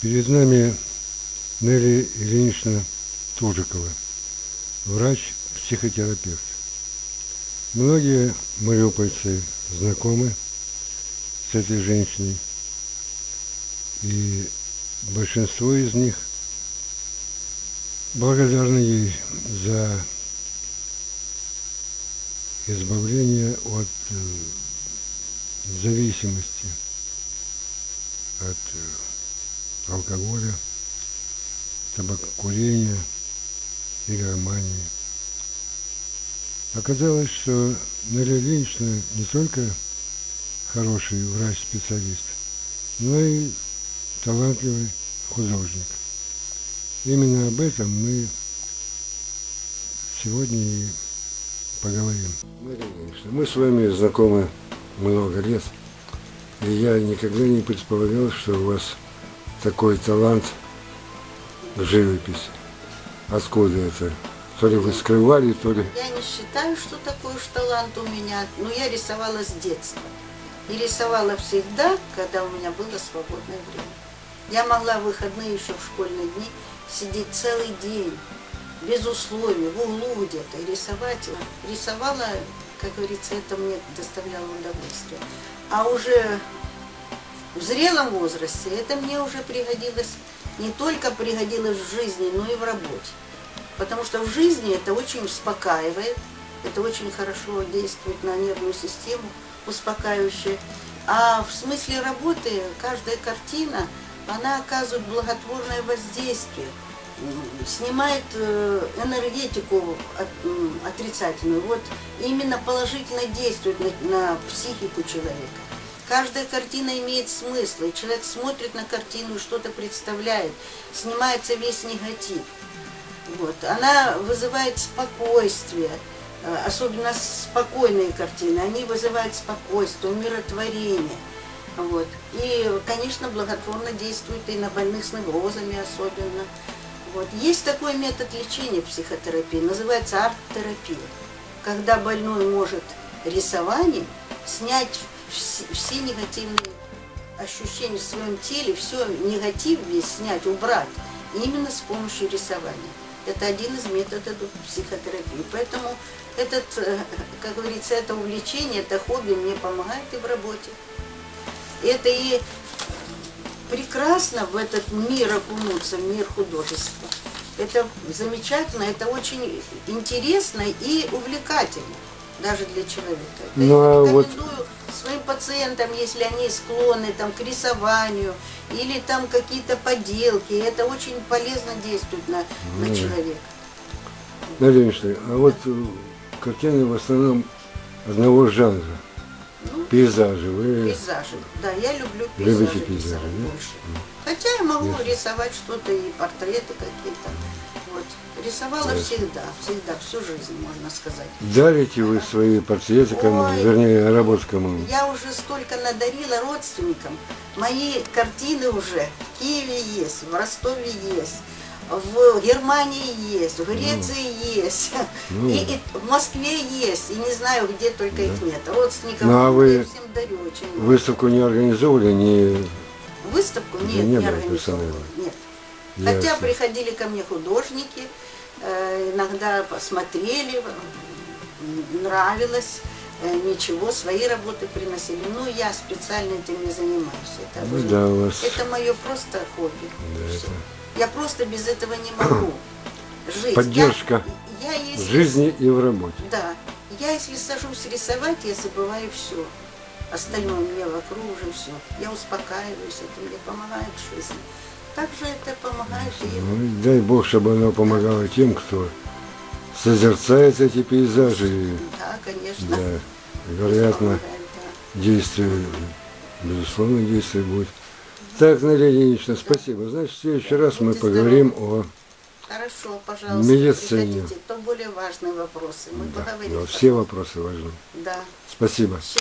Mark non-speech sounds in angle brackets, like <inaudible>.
Перед нами Нелли Ильинична Тужикова, врач-психотерапевт. Многие мариупольцы знакомы с этой женщиной, и большинство из них благодарны ей за избавление от э, зависимости от э, алкоголя, табакокурения и гармонии. Оказалось, что Нелли Ильинична не только хороший врач-специалист, но и талантливый художник. Именно об этом мы сегодня и поговорим. Мы с вами знакомы много лет, и я никогда не предполагал, что у вас такой талант живописи. Откуда это? То ли вы скрывали, то ли... Я не считаю, что такой уж талант у меня, но я рисовала с детства. И рисовала всегда, когда у меня было свободное время. Я могла в выходные еще в школьные дни сидеть целый день, без условий, в углу где-то, рисовать. Рисовала, как говорится, это мне доставляло удовольствие. А уже в зрелом возрасте это мне уже пригодилось, не только пригодилось в жизни, но и в работе. Потому что в жизни это очень успокаивает, это очень хорошо действует на нервную систему, успокаивающе. А в смысле работы каждая картина, она оказывает благотворное воздействие, снимает э, энергетику отрицательную. Вот именно положительно действует на психику человека. Каждая картина имеет смысл, и человек смотрит на картину и что-то представляет, снимается весь негатив. Вот. Она вызывает спокойствие, э, особенно спокойные картины, они вызывают спокойствие, умиротворение. Вот. И, конечно, благотворно действует и на больных с неврозами особенно. Вот. Есть такой метод лечения психотерапии, называется арт-терапия, когда больной может рисованием снять все, негативные ощущения в своем теле, все негатив весь снять, убрать, именно с помощью рисования. Это один из методов психотерапии. Поэтому этот, э, как говорится, это увлечение, это хобби мне помогает и в работе. Это и прекрасно в этот мир окунуться, в мир художества. Это замечательно, это очень интересно и увлекательно даже для человека. Это Ну, я а вот- пациентам, если они склонны там, к рисованию или там какие-то поделки, это очень полезно действует на, на человека. Ильинична, а вот э, картины в основном одного жанра. Ну, Пейзажи. Вы Пейзажи. Да, я люблю пейзажи, Любите пейзажи, рисовать да? больше. Хотя я могу рисовать что-то и портреты какие-то. Рисовала всегда, всегда, всю жизнь, можно сказать. дарите вы свои портреты кому, Ой. вернее, работы кому? Я уже столько надарила родственникам. Мои картины уже в Киеве есть, в Ростове есть, в Германии есть, в Греции есть, Ну. и, и в Москве есть, и не знаю, где только их нет. Родственникам Ну, а вы я всем дарю очень много. Выставку не организовывали, не... Выставку Да нет, не не, организовывала. персонала. Нет. Хотя Ясно. приходили ко мне художники, э, иногда посмотрели, нравилось, э, ничего, свои работы приносили. Но я специально этим не занимаюсь. Это, Ну уже- да, у вас... это мое просто хобби. Да, это- Я просто без этого не могу <clears throat> жить. Поддержка Я, я В если жизни и в работе. да. Я если сажусь рисовать, я забываю все. Остальное мне вокруг уже все. Я успокаиваюсь, это мне помогает в жизни. Также это помогает и Ну, дай Бог, чтобы оно помогало тем, кто созерцает эти пейзажи. да, конечно. Да, вероятно, действие, безусловно, действие будет. Так, Надя Ильинична, спасибо. Значит, в следующий раз мы поговорим о... Хорошо, пожалуйста, Медицине. приходите. То более важные вопросы. Мы Да, поговорим. да, все вопросы важны. Да. Спасибо.